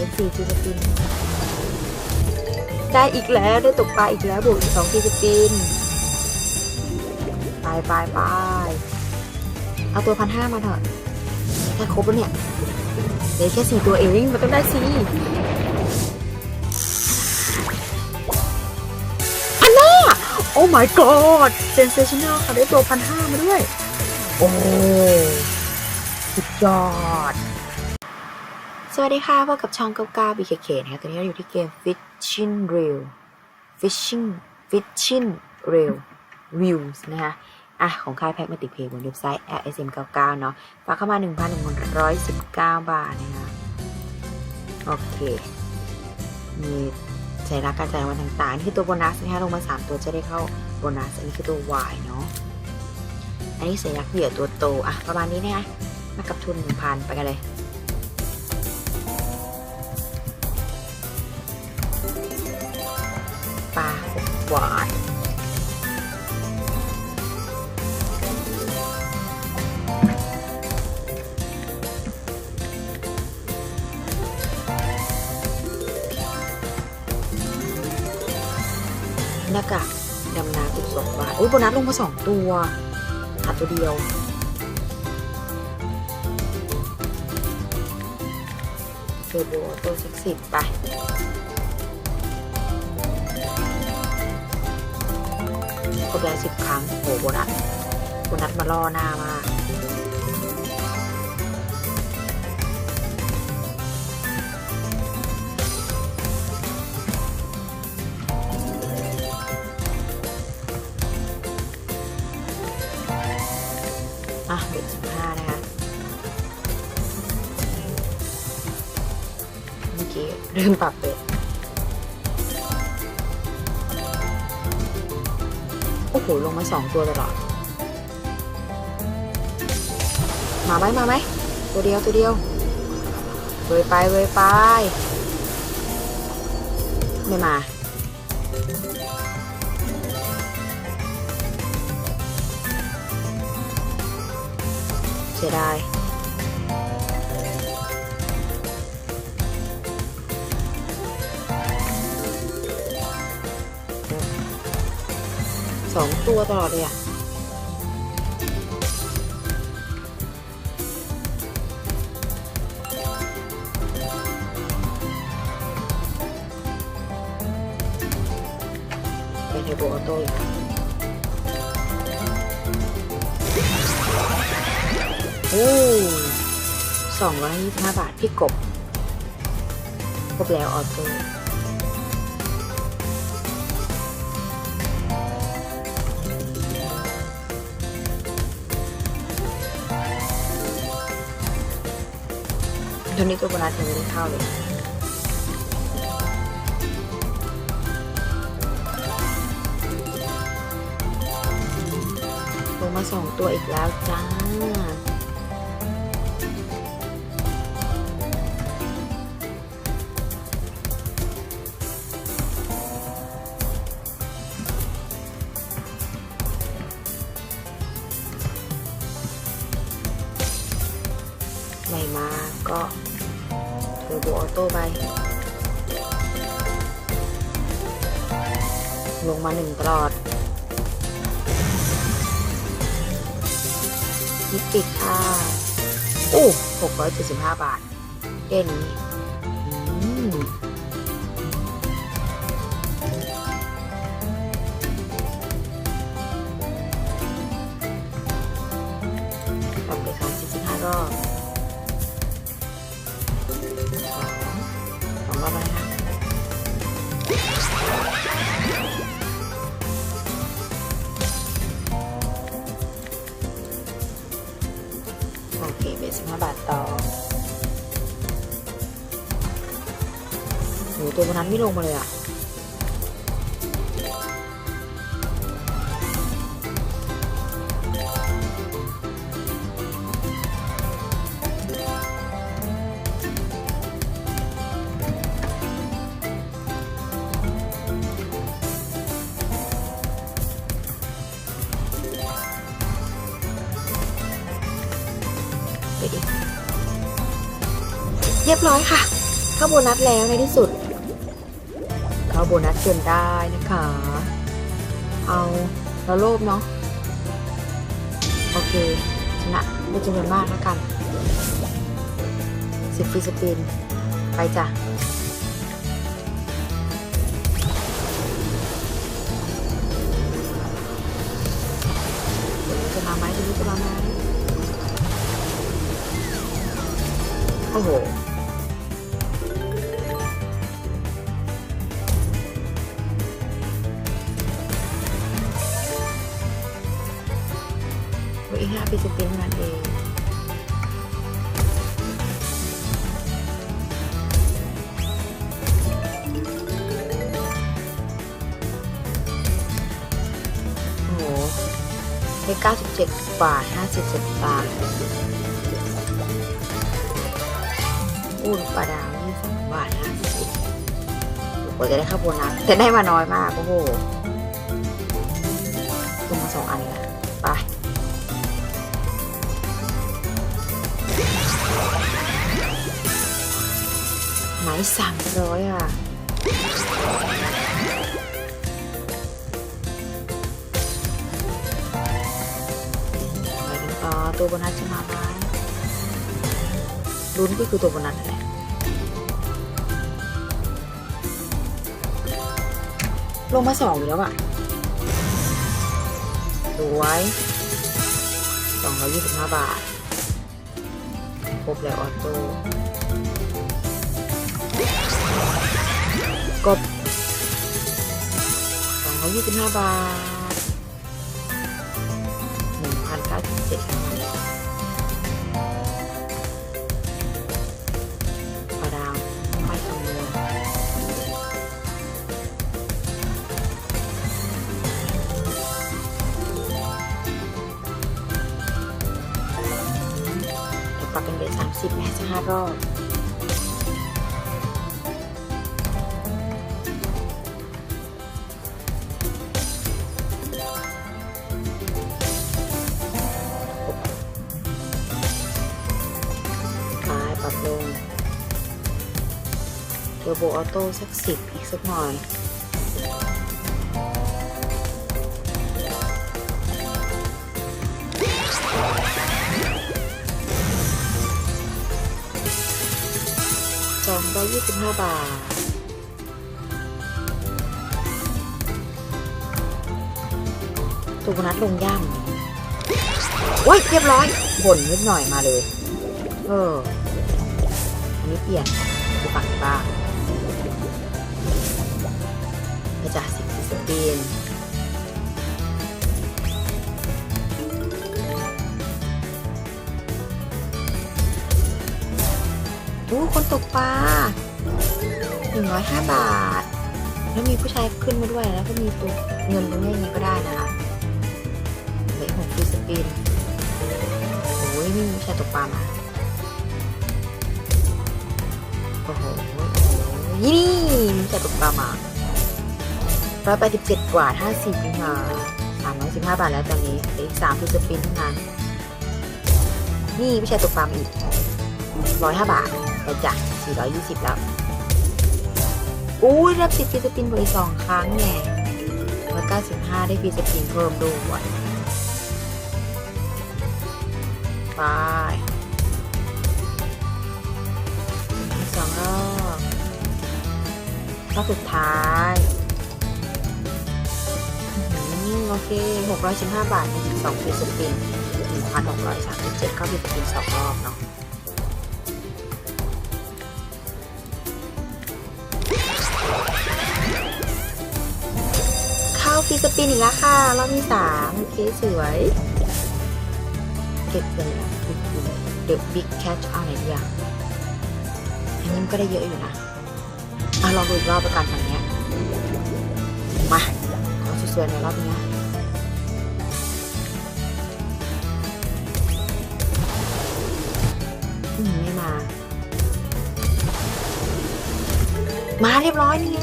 เลขสี่ทีสปินได้อีกแล้วได้ตกปลาอีกแล้วบวกอีกสองทีสปินไปไปไปเอาตัวพันห้ามาเถอะแค่ครบแล้วเนี่ยเหลือแค่สี่ตัวเองมันต้องได้สิอันน่าโอ้ my god sensational ค่ะได้ตัวพันห้ามาด้วย โอ้สุดยอด สวัสดีค่ะพบกับช่องก้าก้า BKK นะคะตอนนี้เราอยู่ที่เกม Fishing Reel Fishing Fishing Reel Views นะคะอะของค่ายแพ็กมาติเพย์บนเว็บไซต์ rsm99 เนาะฝากเข้ามา 1,119 บาทนะคะโอเค มีใจรักการจ่ายรางวันต่างๆ นี่คือตัวโบนัสนะคะลงมา 3 ตัวจะได้เข้าโบนัส อันนี้คือตัว Y เนาะอันนี้สัญลักษณ์เหยื่อตัวโต อะ ประมาณนี้นะคะมากับทุน 1,000 ไปกันเลย หวานหน้ากากดำน้ำสิบสองบาท อุ้ยโบนัสลงมาสองตัวขาดตัวเดียว เทอร์โบตัวสักสิบไป ครบแล้วสิบครั้งโหโบนัสโบนัสมาล่อหน้ามากอะเด็กสิบห้านะคะเมื่อกี้ลืมปรับเลย อ้โห ลงมาสองตัวตลอด มาไหมมาไหม ตัวเดียวตัวเดียวเวยไปเวยไป ไม่มา เสียดาย สองตัวตลอดเลยอะเป็นเทโบออโต้อีกโอ้สองร้อยห้าบาทพี่กบครบแล้วออโต้ ทนนี้ตัวโบนัสยังไม่ได้เข้าเลยลงมาสองตัวอีกแล้วจ้า ไป ลงมาหนึ่งตลอดนิดปิดค่ะโอ้หกร้อยเจ็ดสิบห้าบาทเด่นนี้ทำไปค่ะสี่สิบห้ารอบ ไม่ลงมาเลยอะเรียบร้อยค่ะ เข้าโบนัสแล้วในที่สุด เข้าโบนัสจนได้นะคะ เอาเราโลภเนาะ โอเค ชนะไม่จำนวนมากแล้วกันสิบฟรีสปิน ไปจ้ะจะมาไหมจะรู้จะมาไหมโอ้โห อีกห้าปีจะเป็นงานเองโหได้97 บาท 50 สตางค์อู้ลูกปลาดาวนี่สองบาท 50กว่าจะได้ข้าวโบนัสแต่ได้มาน้อยมาก โอ้โหลงมาสองอันแล้ว ไปไหมสามร้อยอะไปกันต่อตัวโบนัสจะมาไหมลุ้นก็คือตัวโบนัสนั่นแหละลงมาสองอยู่แล้วอะสวยสองร้อยยี่สิบห้าบาท ครบแล้วออโต้ กบสองร้อยยี่สิบห้าบาทหนึ่งพันเก้าสิบเจ็ดาดาวไม่คำนวณเดี๋ยวปรับเป็นเบสสามสิบแม่จะห้ารอบ เทอร์โบออโต้สักสิบอีกสักหน่อยสองร้อยยี่สิบห้าบาทตัวนัดลงย่ำโอ้ยเรียบร้อยบ่นนิดหน่อยมาเลย เออ อันนี้เปลี่ยนดูฝั่งบ้าง กระจาสิสปีนโอ้คนตกปลาหนึ่งร้อยห้าบาท แล้วมีผู้ชายขึ้นมาด้วย แล้วก็มีตัวเงินตรงนี้ยังไงก็ได้นะคะเหลือหกฟรีสปินโอ้ยนี่มีผู้ชายตกปลามา โอ้โหนี่มีผู้ชายตกปลามา ร้อยแปดสิบเจ็ดกว่าห้าสิบค่ะสามร้อยสิบห้าบาทแล้วตอนนี้อีกสามฟรีสปินเท่านั้นนี่ผู้ชายตกปลามอีกร้อยห้าบาทไปจ้ะ420แล้วอุ้ยรับสิทธิ์ฟรีสปินบริสองครั้งแน่195ได้ฟรีสปินเพิ่มด้วยไปอีกสองรอบรอบสุดท้าย โอเค 615 บาทใน12ฟรีสปิน1,637เข้าฟรีสปินสองรอบเนาะเข้าฟรีสปินอีกแล้วค่ะ รอบที่สามโอเคสวย เก็บเลยนะเดี๋ยวบิ๊กแคชเอาไหนดีอะอันนี้มันก็ได้เยอะอยู่นะอะลองดูอีกรอบประกันฝั่งเนี้ยมา สวยๆในรอบนี้มไม่มา มาเรียบร้อยนี่ไง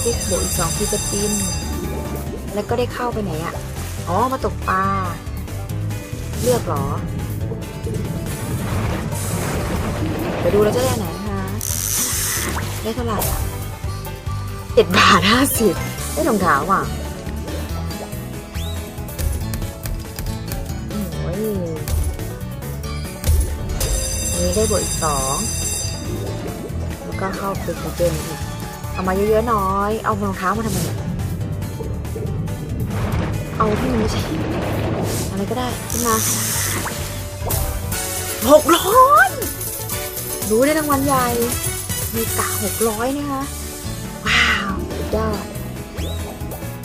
คลิกบวกอีกสองฟิสปินแล้วก็ได้เข้าไปไหนอะ่ะ อ๋อ มาตกปลา เลือกหรอ ไปดูแล้วจะได้ไหนนะคะ ได้เท่าไหร่เจ็ดบาทห้าสิบ ได้รองเท้าอะโอ้ยนี้ได้บวกอีกสองแล้วก็เข้าเป็นเกมอีกเอามาเยอะๆน้อย เอารองเท้ามาทำไมเอาที่มันไม่ใช่อะไรก็ได้ขึ้นมาหกร้อยรู้ได้รางวัลใหญ่ มีกะหกร้อยนะคะว้าวสุดยอด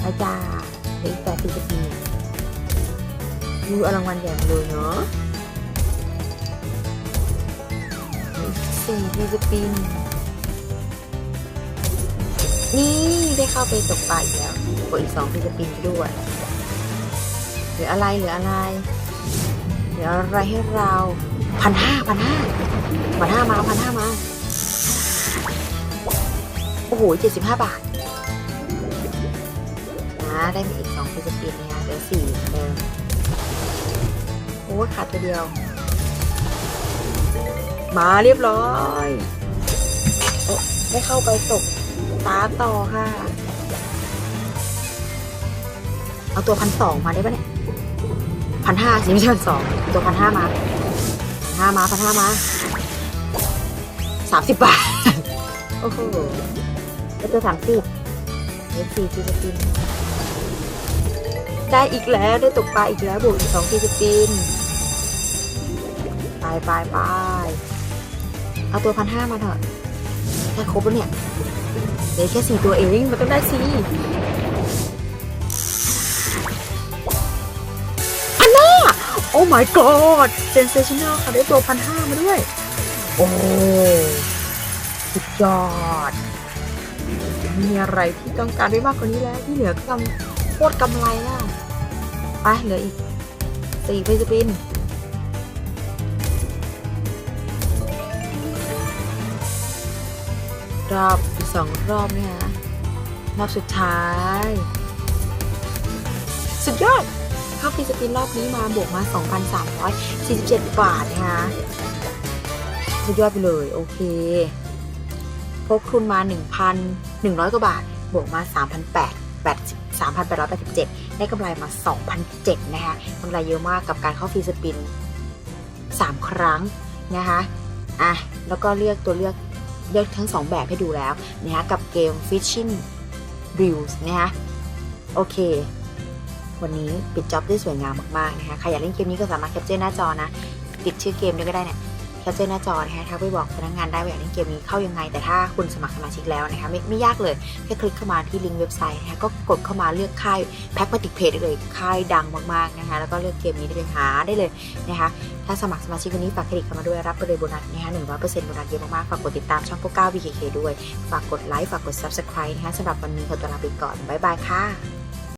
อาจารย์เหลืออีกแปดสิบปีดูอารางวัลใหญ่เลยเนาะสี่ปีสปินนี่ได้เข้าไปตกปลาอีกแล้วกดอีกสองปีสปินด้วยเหลืออะไรเหลืออะไรเหลืออะไรให้เราพันห้าพันห้าพันห้ามาพันห้ามา โอ้โหเจ็ดสิบห้าบาท ได้มาอีกสองฟิสปินนะคะเหลือสี่เหมือนเดิมโอ้ขาดตัวเดียว มาเรียบร้อยโอ้ได้เข้าไปตกตาต่อค่ะ เอาตัวพันสองมาได้ปะเนี่ยพันห้าสิไม่ใช่พันสองตัวพันห้ามาพันห้ามาพันห้ามาสามสิบบาท โอ้โหแล้วตัวสามสิบเอฟซีฟิลิปปิน ได้อีกแล้วได้ตกปลาอีกแล้วบวกอีกสองฟิลิปปินส์ไปไปไปเอาตัวพันห้ามาเถอะได้ครบแล้วเนี่ยเหลือแค่สี่ตัวเองมันต้องได้สี่พันห้าโอ้ my god sensational ค่ะได้ตัวพันห้ามาด้วย โอ้สุดยอด มีอะไรที่ต้องการได้มากกว่านี้แล้วที่เหลือก็กำโคตรกำไรอะ ไปเหลืออีกสี่ฟิลิปปินส์รอบอีกสองรอบเนี่ยนะรอบสุดท้าย สุดยอดเข้าฟิลิปปินส์รอบนี้มาบวกมา 2,347 บาทนะคะสุดยอดไปเลย โอเคพกทุนมา 1,100 กว่าบาท บวกมา 3,800 80 3,887 ได้กำไรมา 2,007นะคะกำไรเยอะมากกับการเข้าฟรีสปิน 3 ครั้งนะคะอะแล้วก็เลือกตัวเลือกเลือกทั้ง 2 แบบให้ดูแล้วนะคะกับเกม Fishing Reels นะคะโอเค วันนี้ปิดจ็อบได้สวยงามมากๆนะคะใครอยากเล่นเกมนี้ก็สามารถแคปเจอร์หน้าจอนะ ติดชื่อเกมด้วยก็ได้เนี่ย แคปเจอหน้าจอนะคะทักไปบอกพนักงานได้ว่าอยากเล่นเกมนี้เข้ายังไง แต่ถ้าคุณสมัครสมาชิกแล้วนะคะไม่ไม่ยากเลยแค่คลิกเข้ามาที่ลิงก์เว็บไซต์นะคะก็กดเข้ามาเลือกค่ายแพ็กมาติเพจได้เลยค่ายดังมากๆนะคะแล้วก็เลือกเกมนี้ได้เลยหาได้เลยนะคะถ้าสมัครสมาชิกวันนี้ฝากเครดิตเข้ามาด้วยรับไปเลยโบนัสนะคะหนึ่งร้อยเปอร์เซ็นต์โบนัสเยอะมากๆฝากกดติดตามช่องพวกก้า BKK ด้วย ฝากกดไลค์ฝากกด subscribe นะคะสำหรับวันนี้ขอตัวลาไปก่อนบ๊ายบายค่ะ